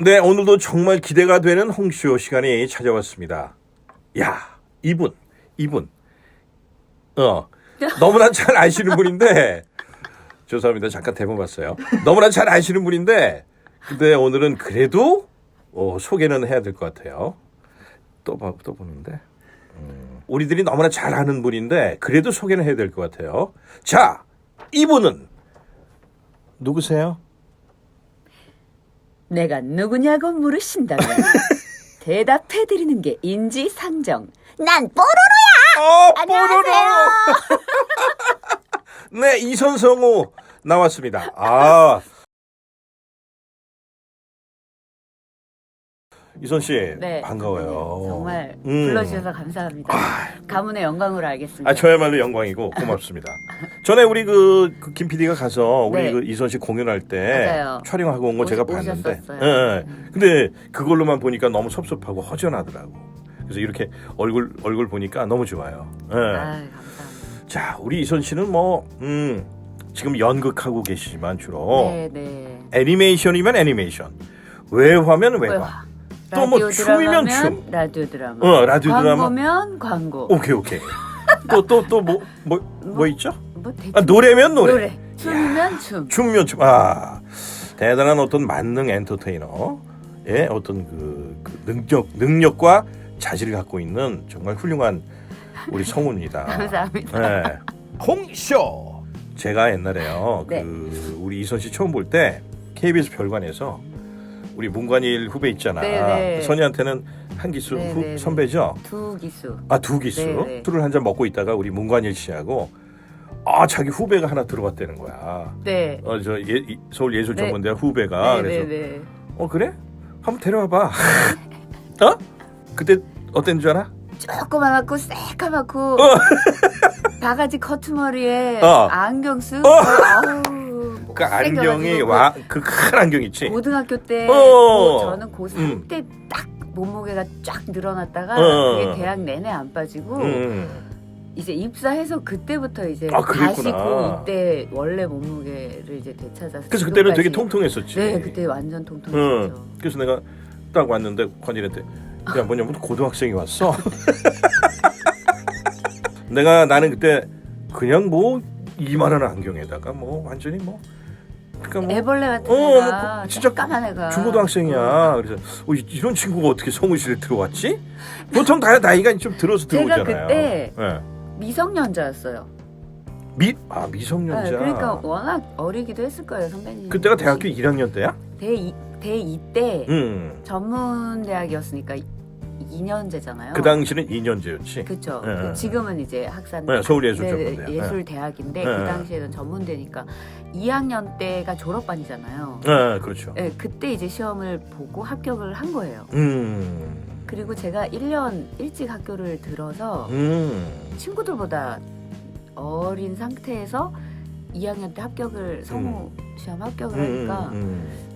네, 오늘도 정말 기대가 되는 홍쇼 시간이 찾아왔습니다. 야, 이분, 이분. 어, 너무나 잘 아시는 분인데, 죄송합니다. 잠깐 대본 봤어요. 너무나 잘 아시는 분인데, 근데 오늘은 그래도 어, 소개는 해야 될 것 같아요. 또, 봐- 또 보는데. 음, 우리들이 너무나 잘 아는 분인데, 그래도 소개는 해야 될 것 같아요. 자, 이분은 누구세요? 내가 누구냐고 물으신다면 대답해드리는 게 인지상정. 난 뽀로로야. 어, 안녕하세요. 뽀로로! 네, 이선성우 나왔습니다. 아. 이선 씨, 네, 반가워요. 정말 음. 불러주셔서 감사합니다. 가문의 영광으로 알겠습니다. 아, 저야말로 영광이고 고맙습니다. 전에 우리 그, 그김 PD가 가서 우리 네. 그 이선 씨 공연할 때 맞아요. 촬영하고 온 거 제가 봤는데. 예, 예. 근데 그걸로만 보니까 너무 섭섭하고 허전하더라고. 그래서 이렇게 얼굴 얼굴 보니까 너무 좋아요. 예. 아, 감사합니다. 자, 우리 이선 씨는 뭐, 음, 지금 연극하고 계시지만 주로 네, 네. 애니메이션이면 애니메이션, 외화면 외화. 외화. 또 뭐 라디오 춤이면 드라마면 춤. 라디오 드라마. 어, 라디오 드라마. 광고면 광고. 오케이, 오케이. 또, 또, 또, 뭐, 뭐, 뭐 있죠? 뭐 대충 아, 노래면 노래. 노래. 춤이면 춤. 춤면 춤. 아, 대단한 어떤 만능 엔터테이너. 의 어떤 그, 그 능력, 능력과 자질을 갖고 있는 정말 훌륭한 우리 성우입니다. 감사합니다. 네. 홍쇼. 제가 옛날에요. 네. 그 우리 이선 씨 처음 볼 때 KBS 별관에서 우리 문관일 후배 있잖아. 네, 네. 선이한테는 한 기수 네, 후- 네, 네. 선배죠. 두 기수. 아 두 기수 네, 네. 술을 한 잔 먹고 있다가 우리 문관일 씨하고 아 자기 후배가 하나 들어왔다는 거야. 네. 어저 예, 이- 서울 네. 예술전문대 후배가 네, 그래서 네, 네. 어 그래? 한번 데려와봐. 어? 그때 어땠는 줄 알아? 조그맣고 새까맣고 바가지 커트머리에 어. 안경 쓴 어. 아우, 그 안경이 못생겨가지고 와그 큰 안경 있지. 고등학교 때 어. 고- 저는 고3 음. 때딱 몸무게가 쫙 늘어났다가 어. 그게 대학 내내 안 빠지고 음. 이제 입사해서 그때부터 이제 아, 다시 그랬구나. 고 이때 원래 몸무게를 이제 되찾아서 그래서 그때는 되게 지금까지- 통통했었지. 네 그때 완전 응. 통통했죠 그래서 내가 딱 왔는데 관일한테 야 뭐냐면 고등학생이 왔어. 내가 나는 그때 그냥 뭐 이만한 안경에다가 뭐 완전히 뭐 그러니까 뭐 애벌레 같은 어, 애가 뭐 진짜 까만 애가 중고등학생이야. 그래서 어, 이- 이런 친구가 어떻게 성우실에 들어왔지? 보통 다 나이가 좀 들어서 제가 들어오잖아요. 그때 예. 미성년자였어요 미, 아 미성년자. 네, 그러니까 워낙 어리기도 했을 거예요 선배님 그때가 대학교 1학년 때야? 대2 대2 때 응. 전문 대학이었으니까 2년제잖아요 그 당시는 2년제였지. 그쵸 예, 예. 지금은 이제 학산 네, 서울예술전문대학. 네, 예술대학인데 예, 그 예. 당시에는 전문대니까 2학년 때가 졸업반이잖아요 네, 그렇죠. 네, 그때 이제 시험을 보고 합격을 한 거예요 음. 그리고 제가 1년 일찍 학교를 들어서 음. 친구들보다 어린 상태에서 2학년 때 합격을 성우 시험 합격을 하니까 음, 음.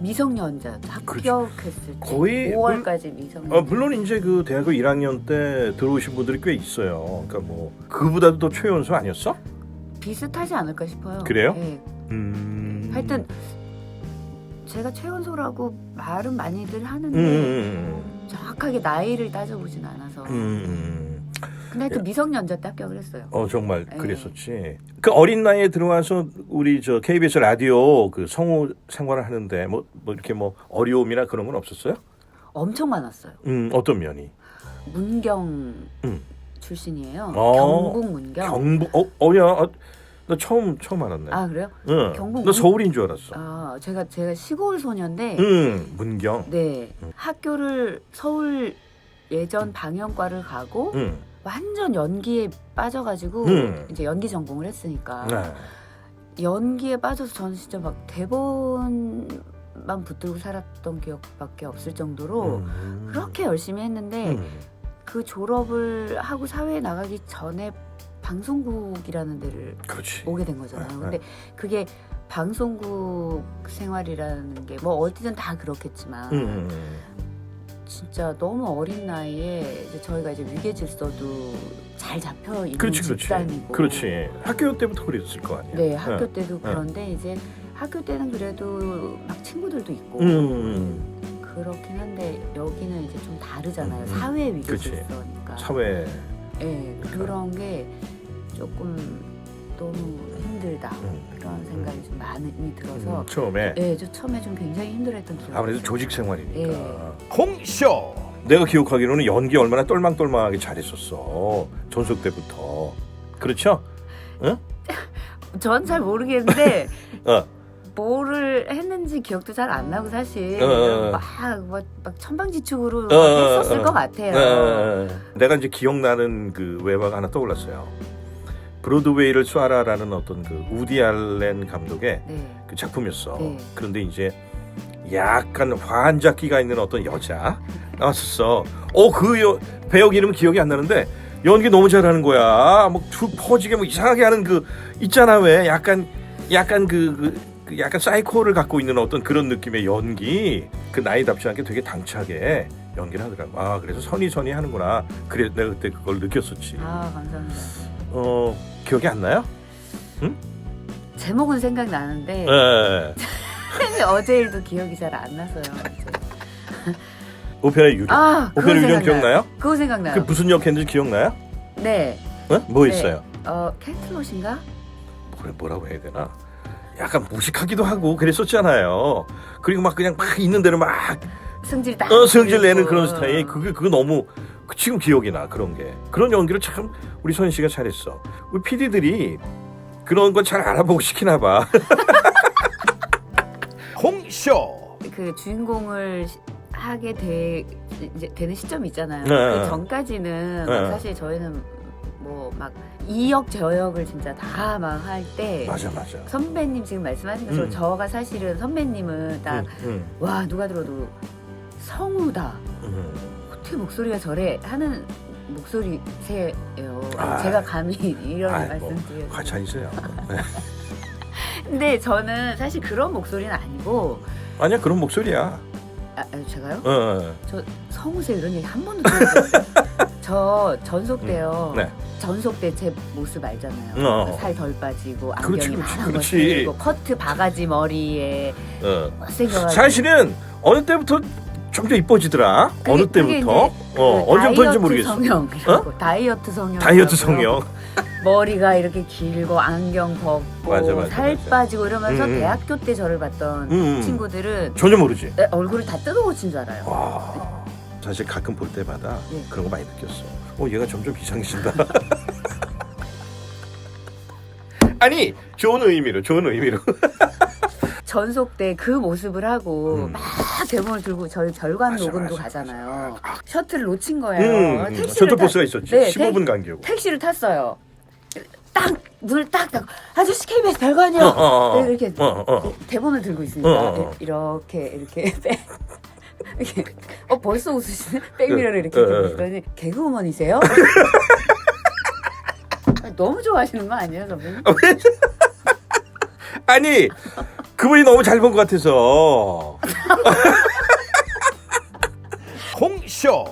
미성년자. 합격했을 때 거의 5월까지 미성년자 어, 물론 이제 그 대학교 1학년 때 들어오신 분들이 꽤 있어요. 그러니까 뭐 그보다도 더 최연소 아니었어? 비슷하지 않을까 싶어요. 그래요? 네. 음. 하여튼 제가 최연소라고 말은 많이들 하는데 음, 음, 정확하게 나이를 따져보진 않아서 음, 음. 근데 하여튼 미성년자 때 합격을 했어요. 어 정말 네. 그랬었지. 그 어린 나이에 들어와서 우리 저 KBS 라디오 그 성우 생활을 하는데 뭐, 뭐 이렇게 뭐 어려움이나 그런 건 없었어요? 엄청 많았어요. 음 어떤 면이? 문경 음. 출신이에요. 어, 경북 문경. 경북 어 어야 어, 나 처음 처음 알았네. 아 그래요? 응. 경북 나 문- 서울인 줄 알았어. 아 제가 제가 시골 소녀인데 응 문경. 네 음. 학교를 서울 예전 방영과를 가고 응. 완전 연기에 빠져가지고 음. 이제 연기 전공을 했으니까 네. 연기에 빠져서 저는 진짜 막 대본만 붙들고 살았던 기억밖에 없을 정도로 음. 그렇게 열심히 했는데 음. 그 졸업을 하고 사회에 나가기 전에 방송국이라는 데를 그렇지. 오게 된 거잖아요. 네, 근데 그게 방송국 생활이라는 게 뭐 어디든 다 그렇겠지만 음. 진짜 너무 어린 나이에 이제 저희가 이제 위계 질서도 잘 잡혀 있는 그렇지 그렇지. 집단이고 그렇지. 학교 때부터 그랬을 거 아니야. 네 학교 때도 그런데 이제 학교 때는 그래도 막 친구들도 있고 음, 그렇긴 한데 여기는 이제 좀 다르잖아요. 음, 사회 위기도 그치. 있으니까. 사회. 예, 그런 게 조금 너무 힘들다 음, 그런 생각이 좀 많이 들어서 음, 처음에 예, 저 처음에 좀 굉장히 힘들었던 기억이 아무래도. 조직 생활이니까. 예. 홍쇼. 내가 기억하기로는 연기 얼마나 똘망똘망하게 잘했었어. 전속 때부터. 그렇죠? 전잘 모르겠는데 어. 뭐를 했는지 기억도 잘 안 나고 사실 어, 어, 어. 막, 막, 막 천방지축으로 어, 어, 했었을 어. 것 같아요. 어, 내가 이제 기억나는 그 외화가 하나 떠올랐어요. 브로드웨이를 쏴라라는 어떤 그 우디 알렌 감독의 네. 그 작품이었어. 네. 그런데 이제 약간 환자기가 있는 어떤 여자 나왔었어. 어, 그 여, 배역 이름 기억이 안 나는데 연기 너무 잘하는 거야. 뭐툭 퍼지게 뭐 이상하게 하는 그 있잖아 왜 약간 약간 그, 그, 그 약간 사이코를 갖고 있는 어떤 그런 느낌의 연기 그 나이답지 않게 되게 당차게 연기를 하더라고. 아 그래서 선이 선이 하는구나. 그래 내가 그때 그걸 느꼈었지. 아 감사합니다. 어 기억이 안 나요? 제목은 생각나는데 네. 어제 일도 기억이 잘 안 나서요. 이제. 오페라 유령. 아, 그거 오페라 유령 생각나요. 기억나요? 그거 생각나요. 그 무슨 역 했는지 기억나요? 네. 어? 뭐 네. 있어요? 어, 캐틀롯인가? 그래 뭐라고 해야 되나? 약간 무식하기도 하고 그랬었잖아요. 그리고 막 그냥 막 있는 대로 막 승질 딱. 어, 성질 내는. 그런 스타일. 그게 그거 너무 그 지금 기억이 나 그런 게 그런 연기를 참 우리 선 씨가 잘했어. 우리 PD들이 그런 건 잘 알아보고 시키나 봐. 홍쇼. 그 주인공을 시- 하게 돼 이제 되는 시점이 있잖아요. 네. 그 전까지는 막 네. 사실 저희는 뭐 막 이 역 저 역을 진짜 다 막 할 때 맞아 맞아. 선배님 지금 말씀하신 것처럼 음. 저가 사실은 선배님은 딱 응, 와 누가 들어도 성우다 응, 응. 어떻게 목소리가 저래 하는 목소리세요. 아. 제가 감히 이런 아이, 뭐, 말씀드려요. 과찬이세요. 네. 근데 저는 사실 그런 목소리는 아니고 아니야 그런 목소리야. 아, 아, 제가요? 어, 어. 저 성우세 이런 얘기 한 번도 들어봤어요. 저 전속 때요. 네. 전속 때 제 모습 알잖아요. 어. 살덜 빠지고 그렇지, 안경이 파란 거. 쓰고 커트 바가지 머리에 어. 못생겨가지고 사실은 어느 때부터 점점 이뻐지더라. 그게- 어느 그게 때부터? 이제 어, 그 언제부터인지 다이어트 모르겠어. 성형이라고 다이어트 성형 다이어트 성형. 머리가 이렇게 길고 안경 벗고 맞아, 맞아, 살 맞아. 빠지고 이러면서 음, 음. 대학교 때 저를 봤던 음, 음. 친구들은 전혀 모르지. 내 얼굴을 다 뜯어고친 줄 알아요. 와. 사실 가끔 볼 때마다 예. 그런 거 많이 느꼈어. 어, 얘가 점점 이상해진다. 아니, 좋은 의미로, 좋은 의미로. 전속 때 그 모습을 하고 음. 막 대본을 들고 저희 별관 맞아, 녹음도 맞아, 가잖아요. 셔틀을 놓친 거예요. 음, 택시를 셔틀 버스가 있었지. 네, 15분 간격. 택시를 탔어요. 딱 문을 딱 닫고 아저씨 KBS 별관이요. 어, 어, 어. 네, 이렇게 어, 어. 대본을 들고 있으니까 어, 어, 어. 이렇게 이렇게 빼. 이렇게 어 벌써 웃으시네 백미러를 이렇게 어, 어, 어. 보시더니 개그우먼이세요? 너무 좋아하시는 거 아니에요 선배님? 아니, 그분이 너무 잘 본 것 같아서. 홍쇼.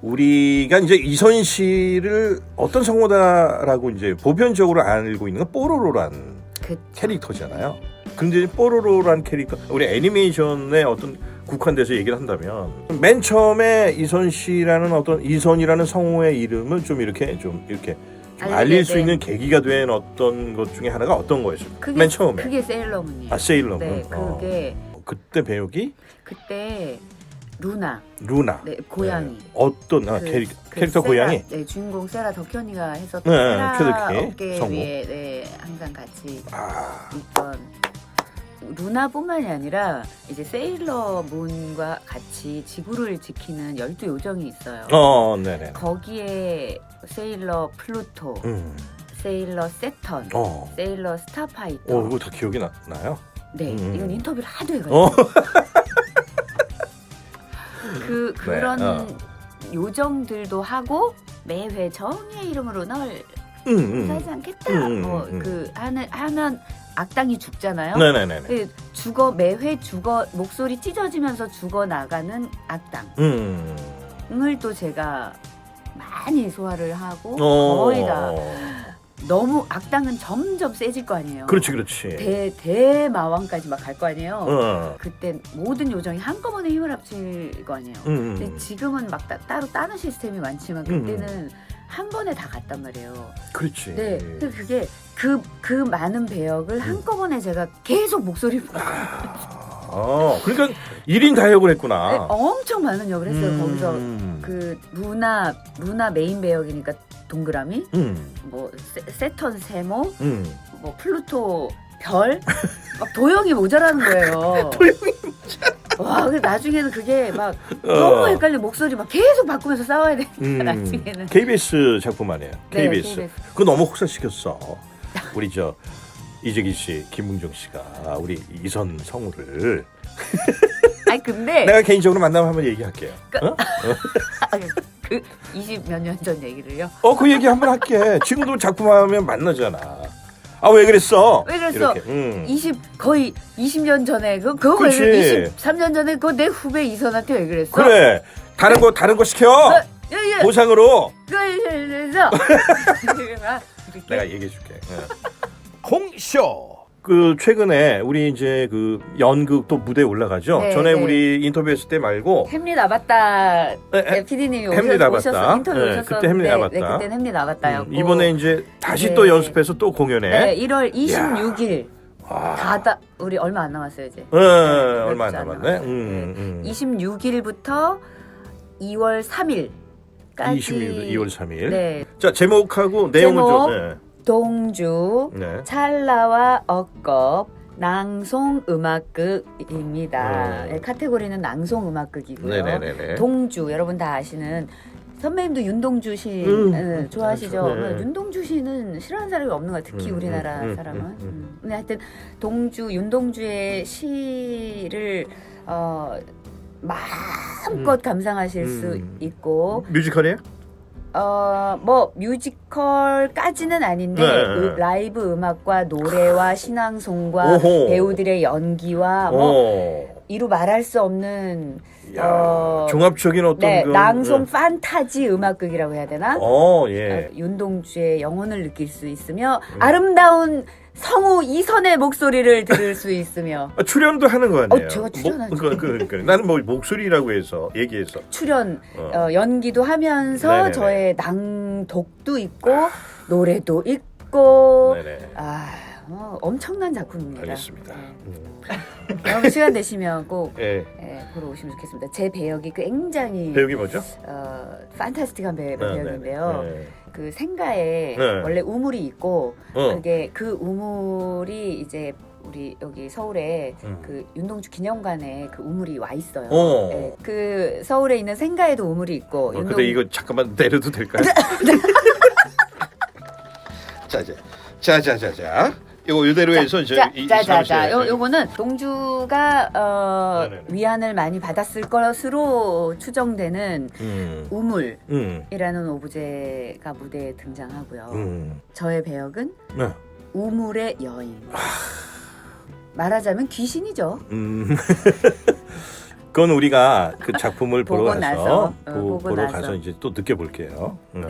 우리가 이제 이선 씨를 어떤 성우다라고 이제 보편적으로 알고 있는 건 뽀로로란 그 캐릭터잖아요. 근데 뽀로로란 캐릭터, 우리 애니메이션에 어떤 국한돼서 얘기를 한다면 맨 처음에 이선 씨라는 어떤 이선이라는 성우의 이름을 좀 이렇게 좀 이렇게 좀 알리게 알릴 수 된. 있는 계기가 된 어떤 것 중에 하나가 어떤 거였어요? 그게 맨 처음에. 그게 세일러문이에요. 아 세일러문. 네, 어. 그게 그때 배역이 그때 루나, 루나. 네 고양이. 네. 어떤 아, 그- 캐릭, 그 캐릭터 세라, 고양이? 네 주인공 세라 덕현이가 했었던 네, 세라 큐드키, 어깨 성우. 위에 네 항상 같이 아, 있던 루나뿐만이 아니라 이제 세일러 문과 같이 지구를 지키는 열두 요정이 있어요. 어, 네네. 거기에 세일러 플루토, 음, 세일러 세턴, 어, 세일러 스타파이터. 어, 이거 다 기억이 나, 나요? 네, 음. 이건 인터뷰를 하도 해가지고 어, 그 그런 어. 요정들도 하고 매회 정의의 이름으로 널 음, 음. 사지 않겠다. 음, 음, 뭐 음. 그 하는 하면 악당이 죽잖아요. 네네네. 그 죽어 매회 죽어 목소리 찢어지면서 죽어 나가는 악당을 음. 또 제가 많이 소화를 하고 어. 거의 다 너무 악당은 점점 세질 거 아니에요. 그렇지, 그렇지. 대 대마왕까지 막 갈 거 아니에요. 어. 그때 모든 요정이 한꺼번에 힘을 합칠 거 아니에요. 음, 근데 음. 지금은 막 따, 따로 따는 시스템이 많지만 음. 그때는 한 번에 다 갔단 말이에요. 그렇지. 네, 근데 그게 그, 그 많은 배역을 음. 한꺼번에 제가 계속 목소리로 어, 그러니까 1인 다역을 했구나. 네, 엄청 많은 역을 했어요. 음. 거기서 그 루나 루나 메인 배역이니까 동그라미, 음, 뭐 세, 세턴 세모, 음. 뭐 플루토 별, 막 도형이 모자라는 거예요. 도형이 와, 그 나중에는 그게 막 어. 너무 헷갈려 목소리 막 계속 바꾸면서 싸워야 돼. 음, 나중에는. KBS 작품 아니에요. 네, KBS. KBS. 그거 너무 혹사시켰어. 우리 저 이재기 씨, 김문정 씨가 우리 이선 성우를 아니 근데 내가 개인적으로 만나면 한번 얘기할게요. 그- 어? 그20몇 년 전 얘기를요. 어, 그 얘기 한번 할게. 지금도 작품하면 만나잖아. 아, 왜 그랬어? 왜 그랬어? 이렇게. 음. 20 거의 20년 전에 그 그거 그치. 왜 23년 전에 그내 후배 이선한테 왜 그랬어? 그래. 다른 거 다른 거 시켜. 어, 예, 예. 보상으로. 그래서 내가 얘기해 줄게. 홍쇼. 그 최근에 우리 이제 그 연극 또 무대 에 올라가죠. 네, 전에 네. 우리 인터뷰했을 때 말고 햄릿. 에, 에, PD님이 햄릿 나봤다. 오셔서 인터뷰 네, 오셨었는데 그때 햄릿 나봤다. 네, 그때는 햄릿 나봤다였고 음, 이번에 이제 다시 네. 또 연습해서 또 공연해. 네, 1월 26일 와. 가다 우리 얼마 안 남았어요 이제. 어, 얼마 안 남았네. 음, 음. 26일부터 2월 3일까지 26일 2월 3일. 네 자 제목하고 내용은 제목. 좀. 동주 네. 네. 찰나와 억겁 낭송 음악극입니다. 음. 네, 카테고리는 낭송 음악극이고요. 네네네네. 동주 여러분 다 아시는 선배님도 윤동주 씨 음, 네, 음, 좋아하시죠? 네. 네, 윤동주 씨는 싫어하는 사람이 없는 것 같아요. 특히 음, 우리나라 음, 음, 사람은. 음, 음. 음. 근데 하여튼 동주 윤동주의 시를 어, 마음껏 감상하실 수 음. 있고 뮤지컬이에요? 어, 뭐 뮤지컬까지는 아닌데 네. 그 라이브 음악과 노래와 신앙송과 오호. 배우들의 연기와 뭐 어. 이루 말할 수 없는 야, 어, 종합적인 어떤 네, 그 낭송 네. 판타지 음악극이라고 해야 되나? 어, 예. 어, 윤동주의 영혼을 느낄 수 있으며 음. 아름다운 성우 이선의 목소리를 들을 수 있으며 아, 출연도 하는 거 아니에요? 어, 제가 출연하죠. 뭐, 그, 그, 그, 나는 뭐 목소리라고 해서 얘기해서. 출연 어. 어, 연기도 하면서 네네네. 저의 낭독도 있고 노래도 있고 네네. 아 어, 엄청난 작품입니다. 알겠습니다. 네. 음. 여러분 시간 되시면 꼭 예. 예, 보러 오시면 좋겠습니다. 제 배역이 굉장히 배역이 뭐죠? 어, 판타스틱한 배, 네, 배역인데요. 네, 네. 그 생가에 네. 원래 우물이 있고 어. 그게 그 우물이 이제 우리 여기 서울에 음. 그 윤동주 기념관에 그 우물이 와 있어요. 어. 예, 그 서울에 있는 생가에도 우물이 있고 어, 윤동- 근데 이거 잠깐만 내려도 될까요? 자, 자, 자, 자, 자, 자. 이거 이대로 해서 이제 자, 이- 자, 자, 사무실에- 자, 요, 요거는 동주가 어, 네네네. 위안을 많이 받았을 것으로 추정되는 음, 우물이라는 음, 오브제가 무대에 등장하고요. 음. 저의 배역은 네. 우물의 여인. 말하자면 귀신이죠. 음. 그건 우리가 그 작품을 보러 보고 가서 나서, 어, 보, 보고 보러 나서. 가서 이제 또 느껴볼게요. 네.